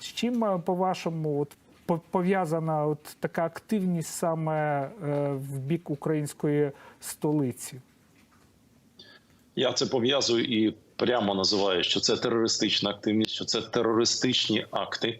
З чим, е, по-вашому, от, пов'язана от така активність саме е, в бік української столиці? Я це пов'язую і прямо називаю, що це терористична активність, що це терористичні акти.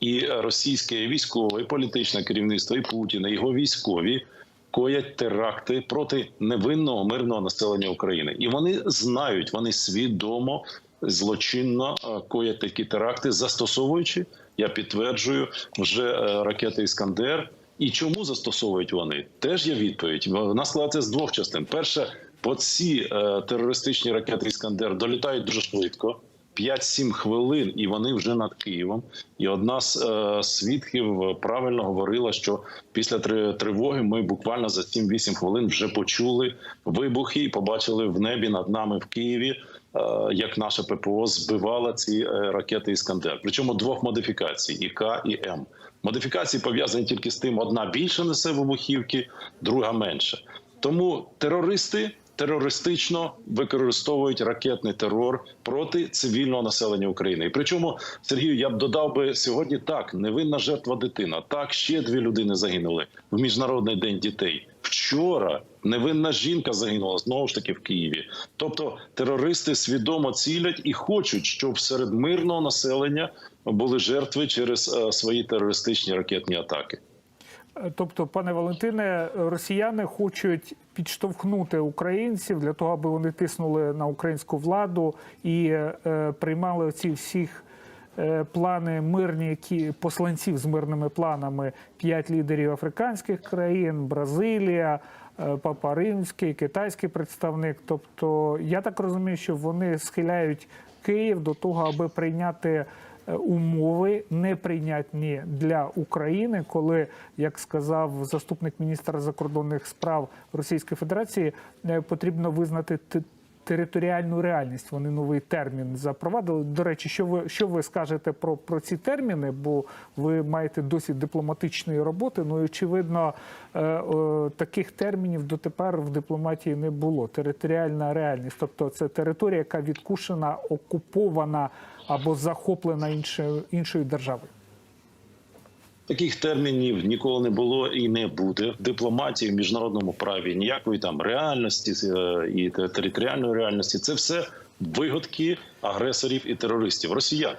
І російське військове, і політичне керівництво, і Путін, і його військові коять теракти проти невинного мирного населення України. І вони знають, вони свідомо злочинно е, коять такі теракти, застосовуючи, я підтверджую, вже е, ракети Іскандер. І чому застосовують вони? Теж є відповідь. Вона складається з двох частин. Перше, по ці е, терористичні ракети Іскандер долітають дуже швидко. 5-7 хвилин, і вони вже над Києвом. І одна з е, свідків правильно говорила, що після три- тривоги ми буквально за 7-8 хвилин вже почули вибухи і побачили в небі над нами в Києві, як наше ППО збивало ці е, ракети Іскандер. Причому двох модифікацій: і К і М. Модифікації пов'язані тільки з тим: одна більше несе вибухівки, друга менше. Тому терористи терористично використовують ракетний терор проти цивільного населення України. І причому Сергію, я б додав би сьогодні так: невинна жертва дитина. Так ще дві людини загинули в міжнародний день дітей. Вчора невинна жінка загинула знову ж таки в Києві. Тобто терористи свідомо цілять і хочуть, щоб серед мирного населення були жертви через е, свої терористичні ракетні атаки. Тобто, пане Валентине, росіяни хочуть підштовхнути українців для того, аби вони тиснули на українську владу і е, приймали ці всіх е, плани мирні, які посланців з мирними планами п'ять лідерів африканських країн, Бразилія. е, Папа Римський, китайський представник. Тобто, я так розумію, що вони схиляють Київ до того, аби прийняти умови неприйнятні для України, коли, як сказав заступник міністра закордонних справ Російської Федерації, е, потрібно визнати територіальну реальність. Вони новий термін запровадили. До речі, що ви що ви скажете про, про ці терміни? Бо ви маєте досить дипломатичної роботи. Ну і очевидно, е, е, таких термінів дотепер в дипломатії не було. Територіальна реальність, тобто це територія, яка відкушена, окупована або захоплена іншою іншою державою. Таких термінів ніколи не було і не буде в дипломатії, в міжнародному праві ніякої там реальності е, і територіальної реальності. Це все вигодки агресорів і терористів росіян.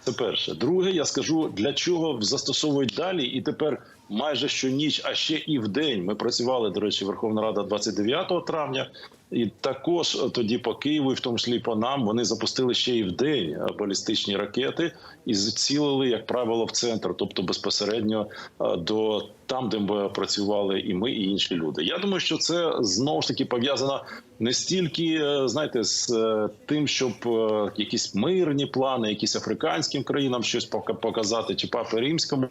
Це перше. Друге, я скажу для чого застосовують далі, і тепер майже щоніч, а ще і в день. Ми працювали, до речі, Верховна Рада 29 травня. І також тоді по Києву, і в тому числі по нам, вони запустили ще і в день е, балістичні ракети і зцілили, як правило, в центр, тобто безпосередньо е, до там, де ми працювали, і ми, і інші люди. Я думаю, що це знову ж таки пов'язано не стільки, е, знаєте, з е, тим, щоб е, якісь мирні плани, якісь африканським країнам щось пока- показати, чи папи римському.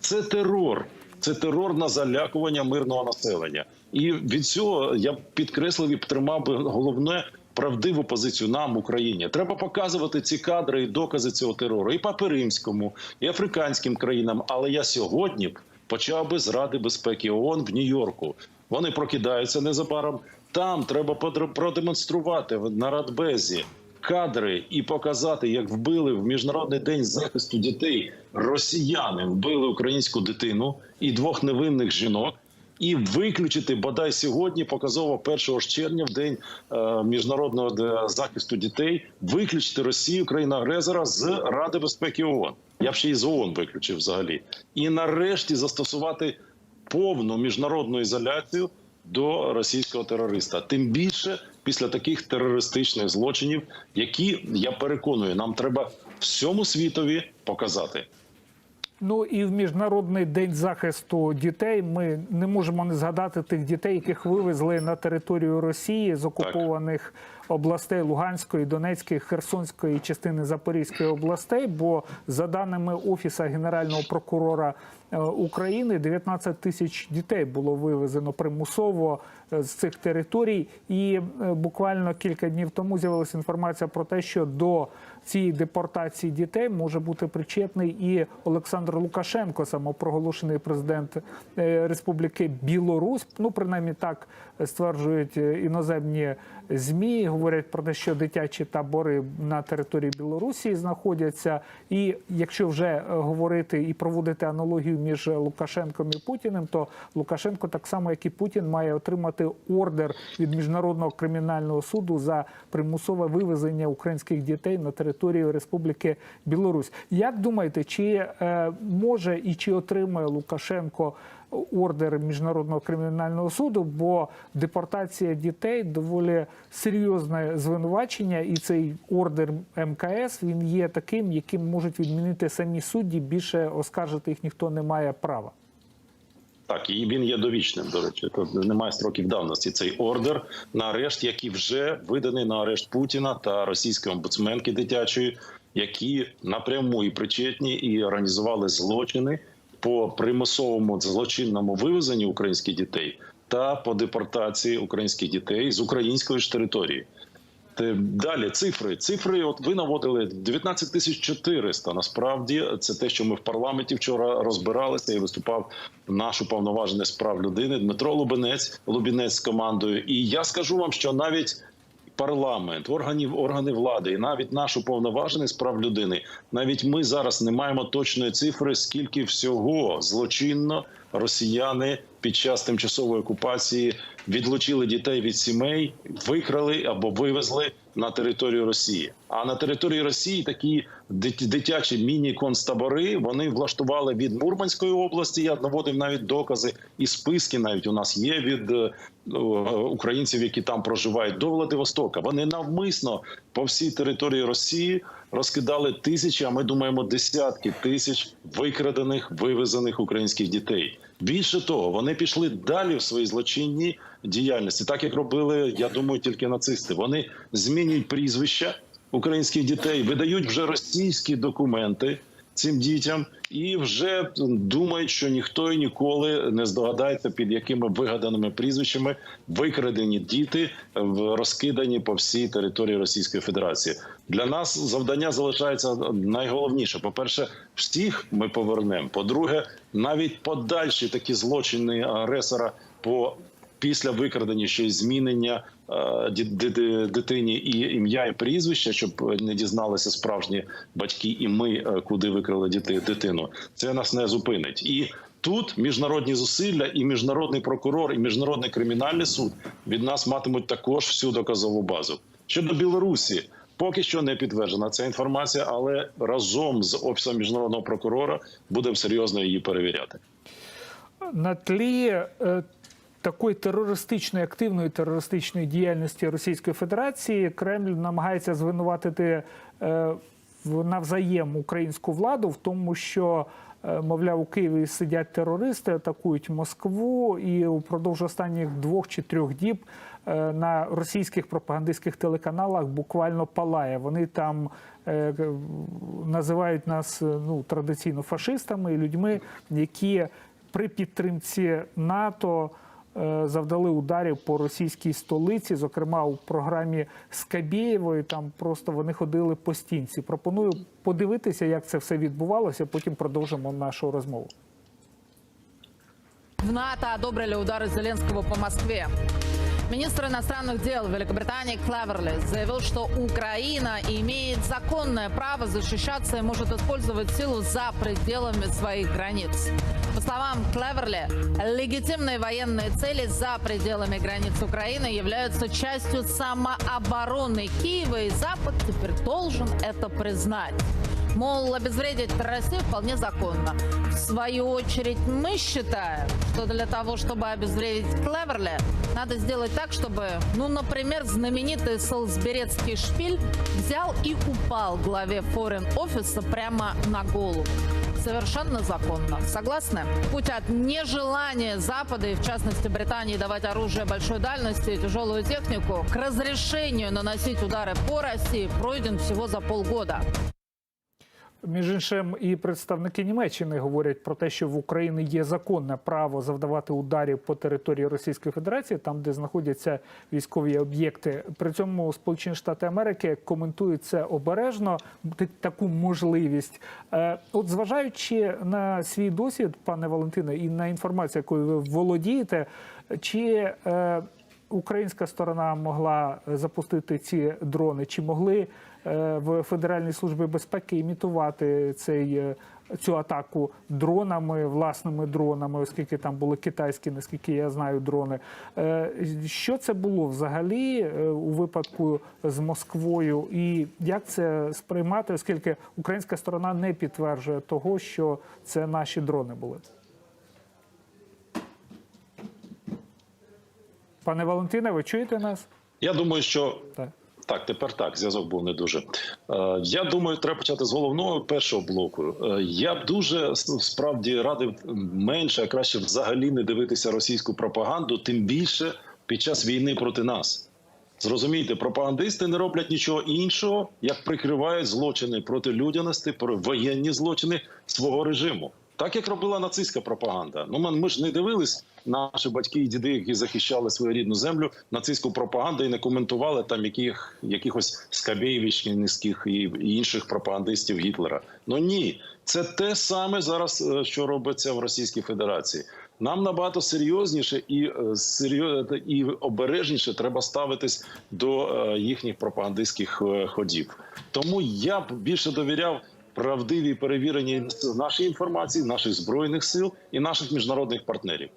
Це терор. Це терор на залякування мирного населення, і від цього я підкреслив і тримав би головне правдиву позицію нам, Україні. Треба показувати ці кадри і докази цього терору і папи римському, і африканським країнам. Але я сьогодні почав би з Ради безпеки ООН в Нью-Йорку. Вони прокидаються незабаром. Там треба продемонструвати на Радбезі кадри і показати, як вбили в міжнародний день захисту дітей росіяни вбили українську дитину і двох невинних жінок. І виключити бодай сьогодні, показово 1 червня, в день е, міжнародного захисту дітей, виключити Росію, країна агресора з Ради безпеки ООН. Я б ще і з ООН виключив взагалі. І нарешті застосувати повну міжнародну ізоляцію до російського терориста. Тим більше після таких терористичних злочинів, які я переконую, нам треба всьому світові показати. Ну і в міжнародний день захисту дітей ми не можемо не згадати тих дітей, яких вивезли на територію Росії з окупованих областей Луганської, Донецької, Херсонської частини Запорізької областей. Бо за даними офісу генерального прокурора е, України, 19 тисяч дітей було вивезено примусово е, з цих територій. І е, буквально кілька днів тому з'явилася інформація про те, що до цієї депортації дітей може бути причетний і Олександр Лукашенко, самопроголошений президент е, Республіки Білорусь. Ну, принаймні так стверджують е, іноземні змі. Говорять про те, що дитячі табори на території Білорусі знаходяться. І якщо вже е, говорити і проводити аналогію між Лукашенком і Путіним, то Лукашенко, так само як і Путін, має отримати ордер від міжнародного кримінального суду за примусове вивезення українських дітей на територію Республіки Білорусь. Як думаєте, чи е, може і чи отримає Лукашенко ордер міжнародного кримінального суду? Бо депортація дітей доволі серйозне звинувачення, і цей ордер МКС він є таким, яким можуть відмінити самі судді. Більше оскаржити їх ніхто не має права. Так, і він є довічним. До речі, тут немає строків давності. Цей ордер на арешт, який вже виданий на арешт Путіна та російської омбудсменки дитячої, які напряму і причетні і організували злочини по примусовому злочинному вивезенню українських дітей та по депортації українських дітей з української ж території. Далі цифри. Цифри, от ви наводили 19 тисяч 400. Насправді це те, що ми в парламенті вчора розбиралися і виступав наш уповноважений з прав людини Дмитро Лубенець, Лубінець з командою. І я скажу вам, що навіть парламент, органів органи влади, і навіть наш уповноважений з прав людини, навіть ми зараз не маємо точної цифри, скільки всього злочинно росіяни під час тимчасової окупації відлучили дітей від сімей, викрали або вивезли на територію Росії. А на території Росії такі дитячі міні-концтабори вони влаштували від Мурманської області. Я наводив навіть докази і списки навіть у нас є від е, українців, які там проживають до Владивостока. Вони навмисно по всій території Росії розкидали тисячі, а ми думаємо, десятки тисяч викрадених, вивезених українських дітей. Більше того, вони пішли далі в своїй злочинній діяльності, так як робили, я думаю, тільки нацисти. Вони змінюють прізвища українських дітей, видають вже російські документи цим дітям і вже думають, що ніхто і ніколи не здогадається, під якими вигаданими прізвищами викрадені діти розкидані по всій території Російської Федерації. Для нас завдання залишається найголовніше. По перше, всіх ми повернемо. По-друге, навіть подальші такі злочини агресора по після викрадення ще й змінення е, дитині і ім'я і прізвище, щоб не дізналися справжні батьки, і ми е, куди викрали діти дитину. Це нас не зупинить і. Тут міжнародні зусилля, і міжнародний прокурор, і міжнародний кримінальний суд від нас матимуть також всю доказову базу. Щодо Білорусі, поки що не підтверджена ця інформація, але разом з офісом міжнародного прокурора будемо серйозно її перевіряти. на тлі е, такої терористичної активної терористичної діяльності Російської Федерації Кремль намагається звинуватити е, навзаєм українську владу в тому, що е, мовляв у Києві сидять терористи, атакують Москву, і упродовж останніх двох чи трьох діб е, на російських пропагандистських телеканалах буквально палає. Вони там називають нас ну традиційно фашистами людьми, які при підтримці НАТО завдали ударів по російській столиці, зокрема у програмі Скабєєвої. Там просто вони ходили по стінці. Пропоную подивитися, як це все відбувалося. Потім продовжимо нашу розмову. В НАТО одобрили удари Зеленського по Москве. Министр иностранных дел Великобритании Клеверли заявил, что Украина имеет законное право защищаться и может использовать силу за пределами своих границ. По словам Клеверли, легитимные военные цели за пределами границ Украины являются частью самообороны Киева, и Запад теперь должен это признать. Мол, обезвредить Россию вполне законно. В свою очередь, мы считаем, что для того, чтобы обезвредить Клеверли, надо сделать так, чтобы, ну, например, знаменитый Солсберецкий шпиль взял и упал главе Foreign Офиса прямо на голову. Совершенно законно. Согласны? Путь от нежелания Запада и, в частности, Британии давать оружие большой дальности и тяжелую технику к разрешению наносить удары по России пройден всего за полгода. Між іншим, і представники Німеччини говорять про те, що в Україні є законне право завдавати ударів по території Російської Федерації, там де знаходяться військові об'єкти. При цьому Сполучені Штати Америки коментують це обережно, таку можливість. Е, От зважаючи на свій досвід, пане Валентине, і на інформацію, якою ви володієте, чи е, українська сторона могла запустити ці дрони, чи могли е, в Федеральній службі безпеки імітувати цей, е, цю атаку дронами, власними дронами, оскільки там були китайські, наскільки я знаю, дрони. Е, Що це було взагалі е, у випадку з Москвою, і як це сприймати, оскільки українська сторона не підтверджує того, що це наші дрони були? Пане Валентине, ви чуєте нас? Я думаю, що Так. Так, тепер так, зв'язок був не дуже. Е, я думаю, треба почати з головного першого блоку. Е, я б дуже справді радив менше, а краще взагалі не дивитися російську пропаганду, тим більше під час війни проти нас. Зрозумійте, пропагандисти не роблять нічого іншого, як прикривають злочини проти людяності, про воєнні злочини свого режиму. Так як робила нацистська пропаганда. Ну ми, ми ж не дивились наші батьки і діди, які захищали свою рідну землю, нацистську пропаганду і не коментували там яких, якихось Скабєєвичських і і інших пропагандистів Гітлера. Ну ні, це те саме зараз, е, що робиться в Російській Федерації. Нам набагато серйозніше і е, і обережніше треба ставитись до е, їхніх пропагандистських ходів. Тому я б більше довіряв правдивій перевіреній нашій інформації, наших збройних сил і наших міжнародних партнерів.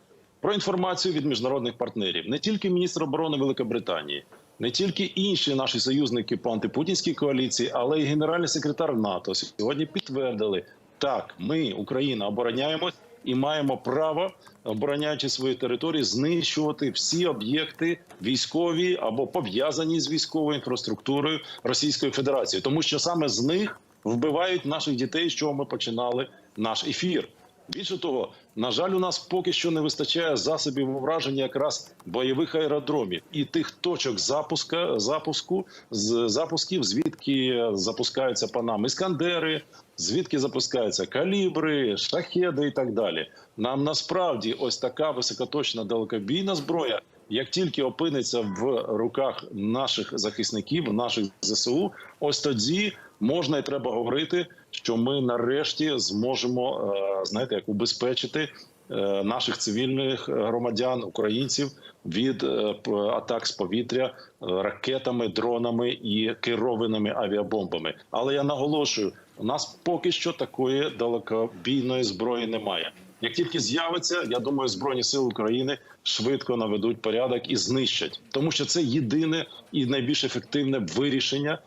Про інформацію від міжнародних партнерів. Не тільки міністр оборони Великобританії, не тільки інші наші союзники по антипутінській коаліції, але й генеральний секретар НАТО сьогодні підтвердили, так, ми, Україна, обороняємось і маємо право, обороняючи свої території, знищувати всі об'єкти військові або пов'язані з військовою інфраструктурою Російської Федерації, тому що саме з них вбивають наших дітей, з чого ми починали наш ефір. Більше того, на жаль, у нас поки що не вистачає засобів ураження якраз бойових аеродромів і тих точок запуска запуску з запусків, звідки запускаються по нам іскандери, звідки запускаються калібри, шахеди і так далі. Нам насправді ось така високоточна далекобійна зброя. Як тільки опиниться в руках наших захисників, наших ЗСУ, ось тоді можна і треба говорити, що ми нарешті зможемо е, знаєте, як убезпечити е, наших цивільних громадян, українців від е, атак з повітря ракетами, дронами і керованими авіабомбами. Але я наголошую, у нас поки що такої далекобійної зброї немає. Як тільки з'явиться, я думаю, збройні сили України швидко наведуть порядок і знищать, тому що це єдине і найбільш ефективне вирішення,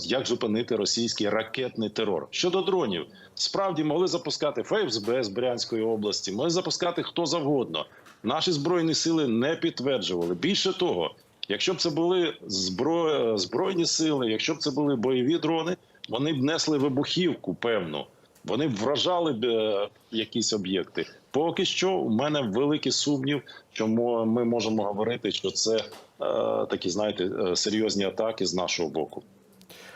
як зупинити російський ракетний терор. Щодо дронів, справді могли запускати ФСБ з Брянської області, могли запускати хто завгодно. Наші збройні сили не підтверджували. Більше того, якщо б це були збро... збройні сили, якщо б це були бойові дрони, вони б несли вибухівку певну. Вони б вражали б е, якісь об'єкти. Поки що у мене великий сумнів, що ми можемо говорити, що це е, такі, знаєте, е, серйозні атаки з нашого боку.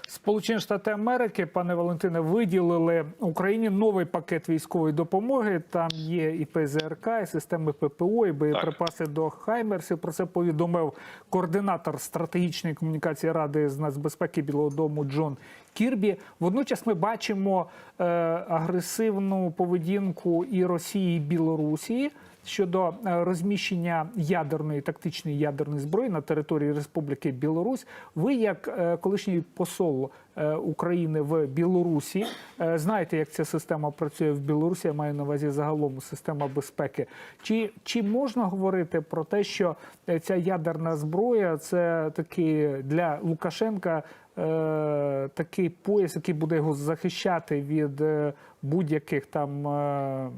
Сполучені Штати Америки, пане Валентине, виділили Україні новий пакет військової допомоги. Там є і ПЗРК, і системи ППО, і боєприпаси до Хаймерсів. Про це повідомив координатор стратегічної комунікації Ради з нацбезпеки Білого Дому Джон Кірбі. Водночас ми бачимо е, агресивну поведінку і Росії, і Білорусі щодо е, розміщення ядерної тактичної ядерної зброї на території Республіки Білорусь. Ви, як е, колишній посол е, України в Білорусі, е, знаєте, як ця система працює в Білорусі. Я маю на увазі загалом система безпеки. Чи, чи можна говорити про те, що е, ця ядерна зброя це таки для Лукашенка? Е, Такий пояс, який буде його захищати від е, будь-яких там, е,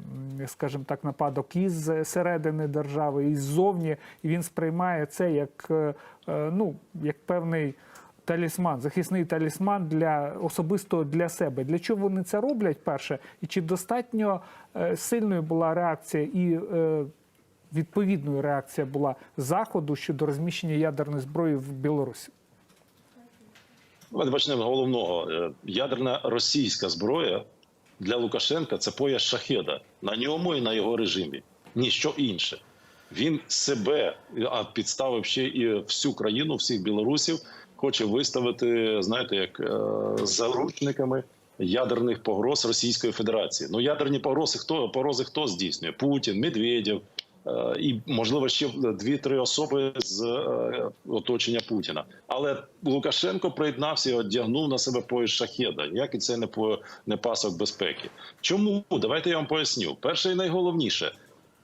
скажімо так, нападок із середини держави, із зовні, і він сприймає це як, ну, як певний талісман, захисний талісман для особисто для себе. Для чого вони це роблять? Перше, і чи достатньо сильною була реакція і відповідною реакція була заходу щодо розміщення ядерної зброї в Білорусі? Давайте почнемо головного. Е, Ядерна російська зброя для Лукашенка це пояс шахеда на ньому і на його режимі. Ніщо інше. Він себе, а підставив ще і всю країну, всіх білорусів, хоче виставити, знаєте, як е, заручниками ядерних погроз Російської Федерації. Ну, ядерні погрози хто погрози хто здійснює? Путін, Медведєв і можливо ще дві-три особи з е, оточення Путіна. Але Лукашенко приєднався і одягнув на себе пояс шахеда. Ніякий це не по не пасок безпеки. Чому? Давайте я вам поясню. Перше і найголовніше.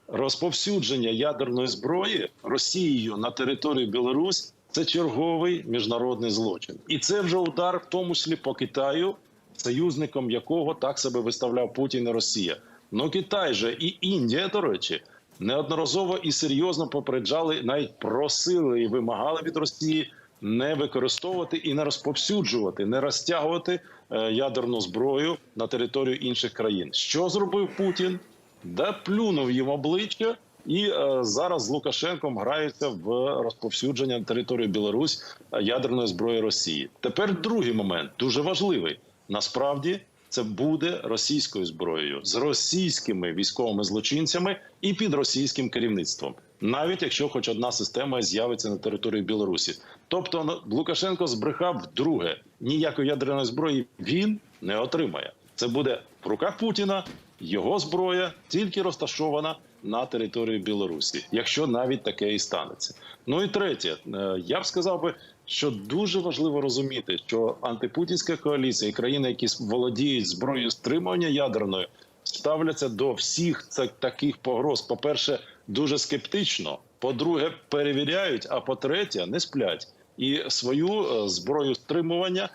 Розповсюдження ядерної зброї Росією на території Білорусь це черговий міжнародний злочин, і це вже удар, в тому числі по Китаю, союзником якого так себе виставляв Путін і Росія. Ну Китай же і Індія, до речі, неодноразово і серйозно попереджали, навіть просили і вимагали від Росії не використовувати і не розповсюджувати, не розтягувати е, ядерну зброю на територію інших країн. Що зробив Путін? Да плюнув їм обличчя, і е, зараз з Лукашенком граються в розповсюдження на територію Білорусь е, ядерної зброї Росії. Тепер другий момент дуже важливий. Насправді це буде російською зброєю з російськими військовими злочинцями і під російським керівництвом, навіть якщо хоч одна система з'явиться на території Білорусі. Тобто ну, Лукашенко збрехав вдруге. Ніякої ядерної зброї він не отримає. Це буде в руках Путіна. Його зброя тільки розташована на території Білорусі, якщо навіть таке і станеться. Ну і третє, е, я б сказав би, що дуже важливо розуміти, що антипутінська коаліція і країни, які володіють зброєю стримування ядерною, ставляться до всіх таких погроз. По перше, дуже скептично. По-друге, перевіряють. А по-третє, не сплять і свою е, зброю стримування е,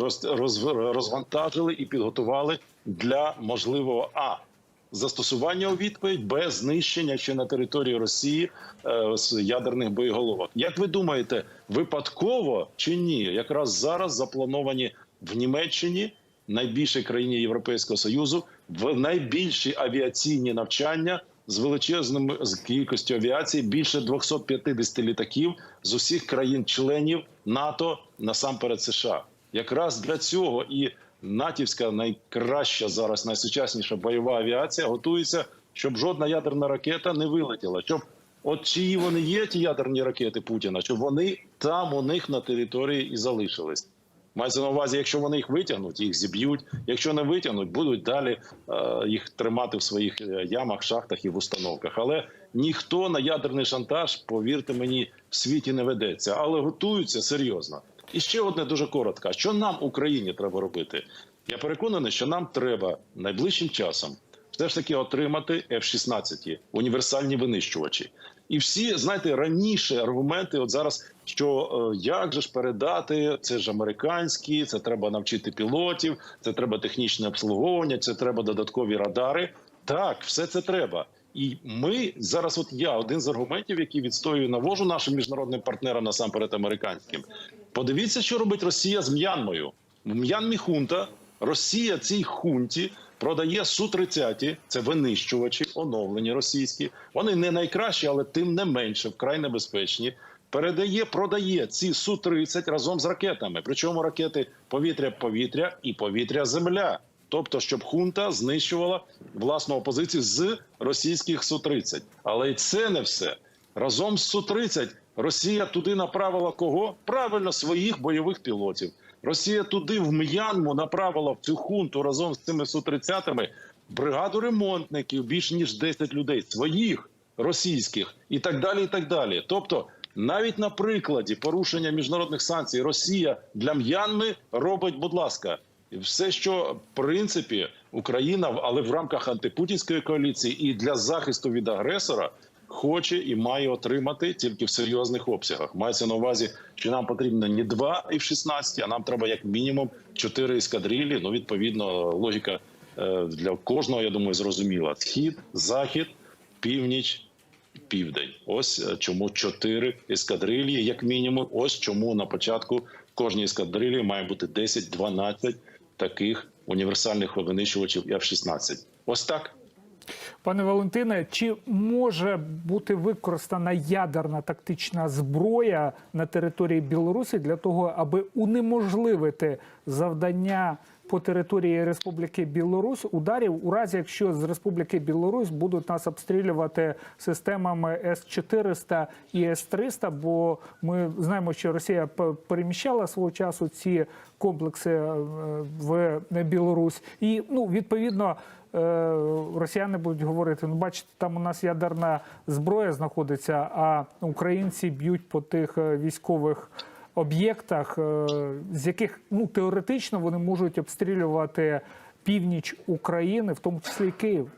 роз, роз, розвантажили і підготували для можливого а застосування у відповідь без знищення ще на території Росії е, ядерних боєголовок. Як ви думаєте, випадково чи ні? Якраз зараз заплановані в Німеччині, найбільшій країні Європейського союзу, в найбільші авіаційні навчання. З величезним з кількістю авіації більше 250 літаків з усіх країн-членів НАТО насамперед США. Якраз для цього і натівська найкраща зараз найсучасніша бойова авіація готується, щоб жодна ядерна ракета не вилетіла. Щоб от чиї вони є, ті ядерні ракети Путіна, щоб вони там у них на території і залишились. Мається на увазі, якщо вони їх витягнуть, їх зіб'ють. Якщо не витягнуть, будуть далі е, їх тримати в своїх е, ямах, шахтах і в установках. Але ніхто на ядерний шантаж, повірте мені, в світі не ведеться, але готуються серйозно. І ще одне дуже коротко: що нам Україні треба робити? Я переконаний, що нам треба найближчим часом все ж таки отримати F-16, універсальні винищувачі. І всі знаєте раніше аргументи, от зараз що е, як же ж передати це ж американські, це треба навчити пілотів, це треба технічне обслуговування, це треба додаткові радари. Так, все це треба. І ми зараз, от я один з аргументів, які відстоюю навожу нашим міжнародним партнерам, насамперед американським. Подивіться, що робить Росія з М'янмою. В М'янмі хунта Росія цій хунті продає су 30 це винищувачі, оновлені російські. Вони не найкращі, але тим не менше вкрай небезпечні. Передає, продає ці су 30 разом з ракетами. Причому ракети повітря-повітря і повітря-земля. Тобто, щоб хунта знищувала власну опозицію з російських су 30 Але й це не все разом з су 30 Росія туди направила кого? Правильно, своїх бойових пілотів. Росія туди в М'янму направила в цю хунту разом з цими су 30 бригаду ремонтників, більш ніж 10 людей своїх російських і так далі. І так далі. Тобто, навіть на прикладі порушення міжнародних санкцій Росія для М'янми робить, будь ласка, все, що в принципі Україна, але в рамках антипутінської коаліції і для захисту від агресора. Хоче і має отримати тільки в серйозних обсягах. Мається на увазі, що нам потрібно не два F-16, а нам треба як мінімум чотири ескадрилі. Ну, відповідно, логіка е, для кожного, я думаю, зрозуміла: схід, захід, північ, південь. Ось е, чому чотири ескадрилі, як мінімум. Ось чому на початку в кожній ескадрилі має бути 10-12 таких універсальних винищувачів F-16. Ось так. Пане Валентине, чи може бути використана ядерна тактична зброя на території Білорусі для того, аби унеможливити завдання по території Республіки Білорусь ударів у разі, якщо з Республіки Білорусь будуть нас обстрілювати системами С-400 і С-300, бо ми знаємо, що Росія переміщала свого часу ці комплекси е, в Білорусь, і ну відповідно. Е, Росіяни будуть говорити: ну, бачите, там у нас ядерна зброя знаходиться, а українці б'ють по тих е, військових об'єктах, е, з яких ну теоретично вони можуть обстрілювати північ України, в тому числі і Київ.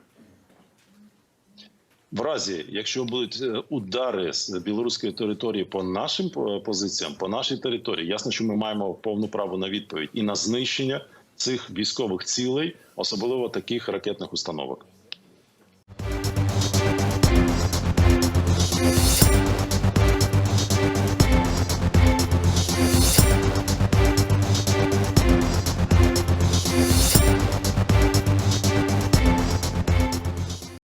В разі, якщо будуть удари з білоруської території по нашим позиціям, по нашій території, ясно, що ми маємо повне право на відповідь і на знищення цих військових цілей, особливо таких ракетних установок.